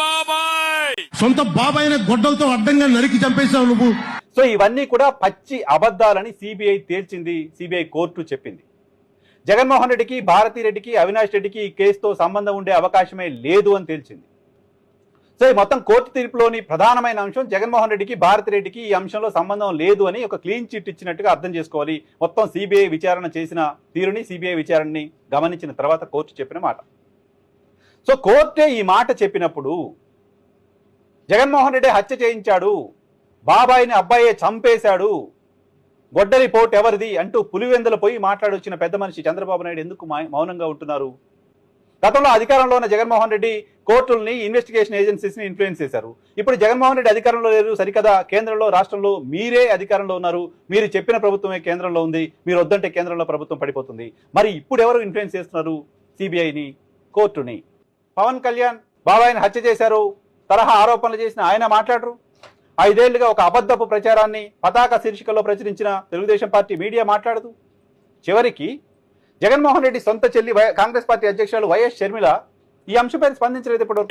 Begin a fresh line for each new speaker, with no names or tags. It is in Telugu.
బాబాయ్
సొంత బాబాయిన గొడ్డలతో అడ్డంగా నరికి చంపేశావు నువ్వు.
సో ఇవన్నీ కూడా పచ్చి అబద్ధాలని సిబిఐ తేల్చింది సిబిఐ కోర్టు చెప్పింది. జగన్మోహన్ రెడ్డికి భారతీ రెడ్డికి అవినాష్ రెడ్డికి ఈ కేసుతో సంబంధం ఉండే అవకాశమే లేదు అని తేల్చింది. సో ఈ మొత్తం కోర్టు తీర్పులోని ప్రధానమైన అంశం జగన్మోహన్ రెడ్డికి భారతి రెడ్డికి ఈ అంశంలో సంబంధం లేదు అని ఒక క్లీన్ చిట్ ఇచ్చినట్టుగా అర్థం చేసుకోవాలి. మొత్తం సిబిఐ విచారణ చేసిన తీరుని సిబిఐ విచారణని గమనించిన తర్వాత కోర్టు చెప్పిన మాట. సో కోర్టే ఈ మాట చెప్పినప్పుడు జగన్మోహన్ రెడ్డి హత్య చేయించాడు బాబాయిని అబ్బాయే చంపేశాడు గొడ్డలి పోటు ఎవరిది అంటూ పులివెందుల పోయి మాట్లాడొచ్చిన పెద్ద మనిషి చంద్రబాబు నాయుడు ఎందుకు మౌనంగా ఉంటున్నారు? గతంలో అధికారంలో ఉన్న జగన్మోహన్ రెడ్డి కోర్టుల్ని ఇన్వెస్టిగేషన్ ఏజెన్సీస్ని ఇన్ఫ్లుయెన్స్ చేశారు. ఇప్పుడు జగన్మోహన్ రెడ్డి అధికారంలో లేరు సరికదా? కేంద్రంలో రాష్ట్రంలో మీరే అధికారంలో ఉన్నారు. మీరు చెప్పిన ప్రభుత్వమే కేంద్రంలో ఉంది. మీరు వద్దంటే కేంద్రంలో ప్రభుత్వం పడిపోతుంది. మరి ఇప్పుడు ఎవరు ఇన్ఫ్లుయెన్స్ చేస్తున్నారు సిబిఐని కోర్టుని. పవన్ కళ్యాణ్ బాబాయిని హత్య చేశారు. తరహా ఆరోపణలు చేసిన ఆయన మాట్లాడరు. ఐదేళ్ళుగా ఒక అబద్ధపు ప్రచారాన్ని పతాక శీర్షికలో ప్రచురించిన తెలుగుదేశం పార్టీ మీడియా మాట్లాడదు. చివరికి జగన్మోహన్ రెడ్డి సొంత చెల్లి కాంగ్రెస్ పార్టీ అధ్యక్షురాలు వైఎస్ షర్మిల ఈ అంశంపై స్పందించలేదు ఇప్పటివరకు.